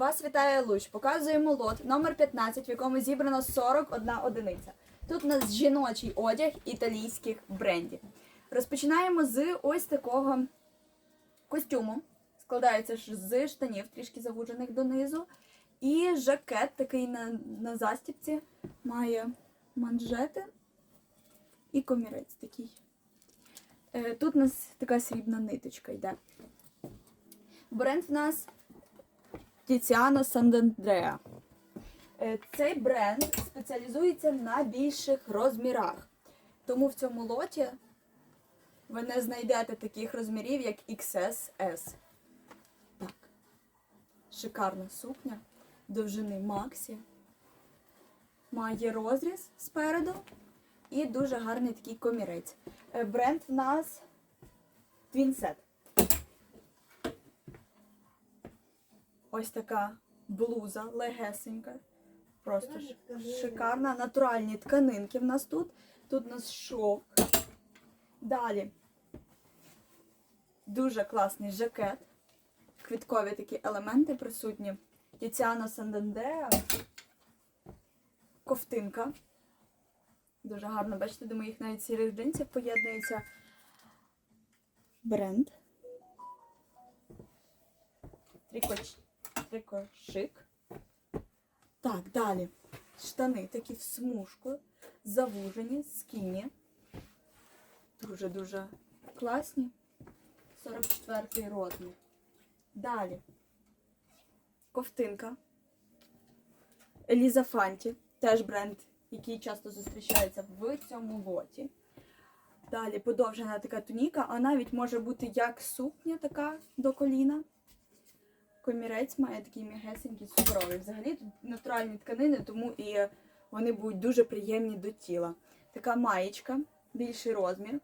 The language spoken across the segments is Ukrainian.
Вас вітає Луч. Показуємо лот номер 15, в якому зібрано 41 одиниця. Тут у нас жіночий одяг італійських брендів. Розпочинаємо з ось такого костюму. Складається з штанів, трішки завужених донизу. І жакет такий на, на застіпці. Має манжети і комірець такий. Е, Тут у нас така срібна ниточка йде. Бренд в нас Тіціано Сандандреа. Е, Цей бренд спеціалізується на більших розмірах. Тому в цьому лоті ви не знайдете таких розмірів, як XSS. Так. Шикарна сукня, довжини Максі. Має розріз спереду і дуже гарний такий комірець. Е, Бренд в нас Twinset. Ось така блуза легесенька. Просто шикарна. Натуральні тканинки в нас тут. Тут у нас шовк. Далі. Дуже класний жакет. Квіткові такі елементи присутні. Тіціано Сандандеа. Ковтинка. Дуже гарно, бачите, до моїх навіть сірих джинсів поєднується бренд. Трикоч... Трикошик. Так, далі. Штани такі в смужку, завужені, скіні. Дуже-дуже класні. 44-й розмір. Далі. Ковтинка. Еліза Фанті. Теж бренд, який часто зустрічається в цьому лоті. Далі подовжена така туніка, а навіть може бути як сукня така до коліна. Комірець має такий м'ягесенький суперовий. Взагалі тут натуральні тканини, тому і вони будуть дуже приємні до тіла. Така маєчка, більший розмір.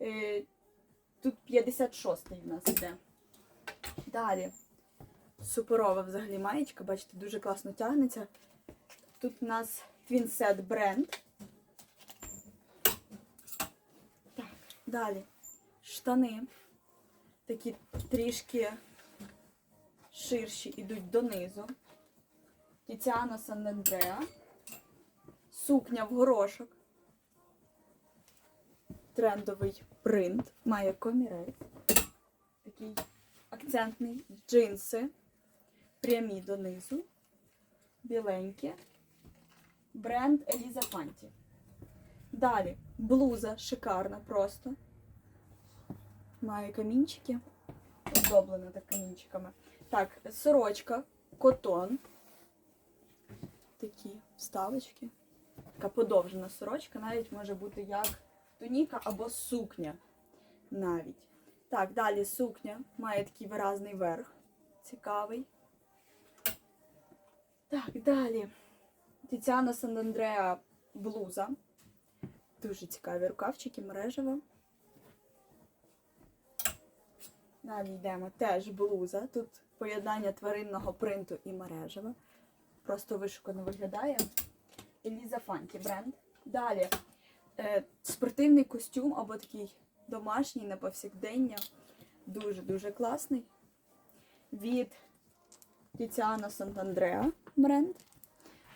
Е, Тут 56-й в нас іде. Далі. Суперова взагалі маєчка, бачите, дуже класно тягнеться. Тут у нас Twinset бренд. Так, далі. Штани. Такі трішки ширші ідуть донизу. Тіціано Сан-Андреа. Сукня в горошок. Трендовий принт. Має комірець. Такий акцентний. Джинси. Прямі донизу. Біленькі. Бренд Еліза Фанті. Далі блуза шикарна просто. Має камінчики. Оздоблена так камінчиками. Так, сорочка, котон. Такі вставочки. Така подовжена сорочка, навіть може бути як туніка або сукня. Навіть. Так, далі сукня має такий виразний верх. Цікавий. Так, далі. Тіціана Сандандреа блуза. Дуже цікаві рукавчики, мережево. Далі йдемо теж блуза. Тут поєднання тваринного принту і мережева. Просто вишукано виглядає. Еліза Фанті бренд. Далі е, спортивний костюм або такий домашній на повсякдення. Дуже-дуже класний. Від Тіціано Сантандреа бренд.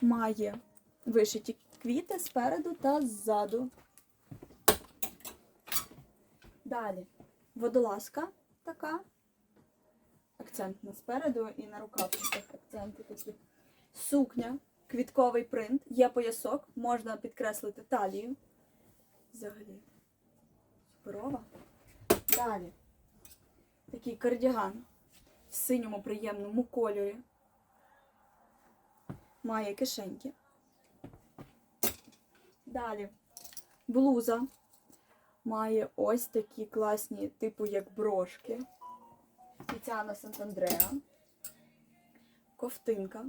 Має вишиті квіти спереду та ззаду. Далі водолазка така. Акцентна спереду і на рукавчиках акценти такі. Сукня, квітковий принт, є поясок, можна підкреслити талію. Взагалі. Суперова. Далі. Такий кардіган в синьому приємному кольорі. Має кишеньки. Далі. Блуза. Має ось такі класні, типу як брошки. Тіціана Сантандреа. Ковтинка.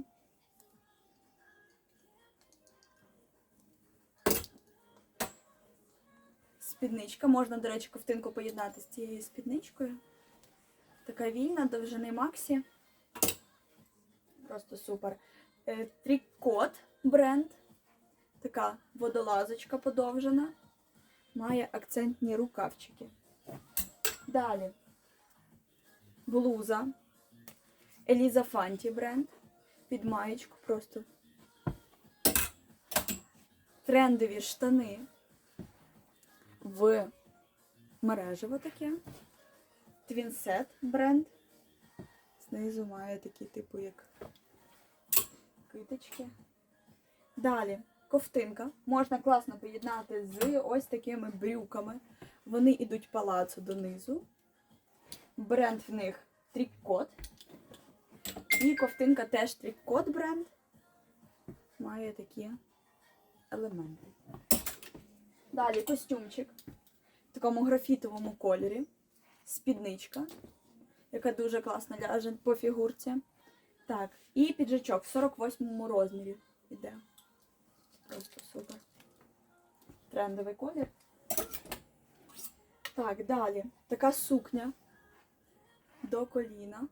Спідничка. Можна, до речі, ковтинку поєднати з цією спідничкою. Така вільна, довжини Максі. Просто супер. Е, Трікот бренд. Така водолазочка подовжена. Має акцентні рукавчики. Далі. Блуза. Еліза Фанті бренд. під маєчку просто. Трендові штани в мережево таке. Твінсет бренд. Знизу має такі, типу, як киточки. Далі ковтинка. Можна класно поєднати з ось такими брюками. Вони йдуть палацу донизу. Бренд в них трік-код. І ковтинка теж трік-код бренд. Має такі елементи. Далі костюмчик в такому графітовому кольорі. Спідничка, яка дуже класно ляже по фігурці. Так, і піджачок в 48 розмірі іде. Просто супер. Трендовий колір. Так, далі. Така сукня до коліна.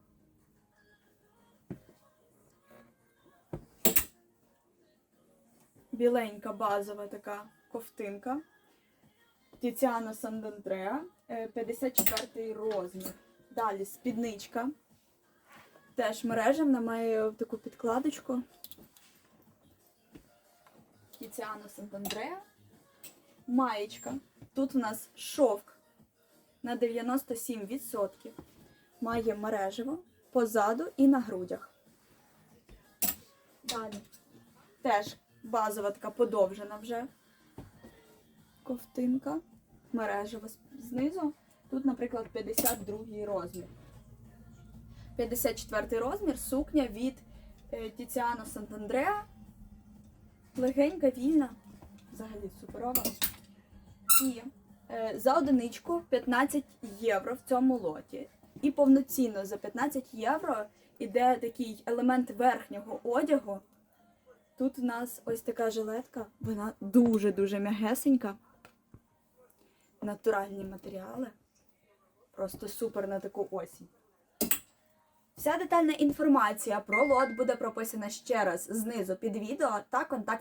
Біленька базова така ковтинка. Тіціано Сандандреа, е, 54 розмір. Далі спідничка. Теж мережевна, має таку підкладочку. Тіціано Сантандреа. Маєчка. Тут у нас шовк на 97%. Має мережево позаду і на грудях. Далі. Теж базова така подовжена вже ковтинка. Мережево знизу. Тут, наприклад, 52 розмір. 54 розмір, сукня від е, Тіціано Сантандреа. Легенька, вільна, взагалі суперова. І е, за одиничку 15 євро в цьому лоті. І повноцінно за 15 євро іде такий елемент верхнього одягу. Тут у нас ось така жилетка, вона дуже-дуже м'ягесенька. Натуральні матеріали. Просто супер на таку осінь. Вся детальна інформація про лот буде прописана ще раз знизу під відео та контакт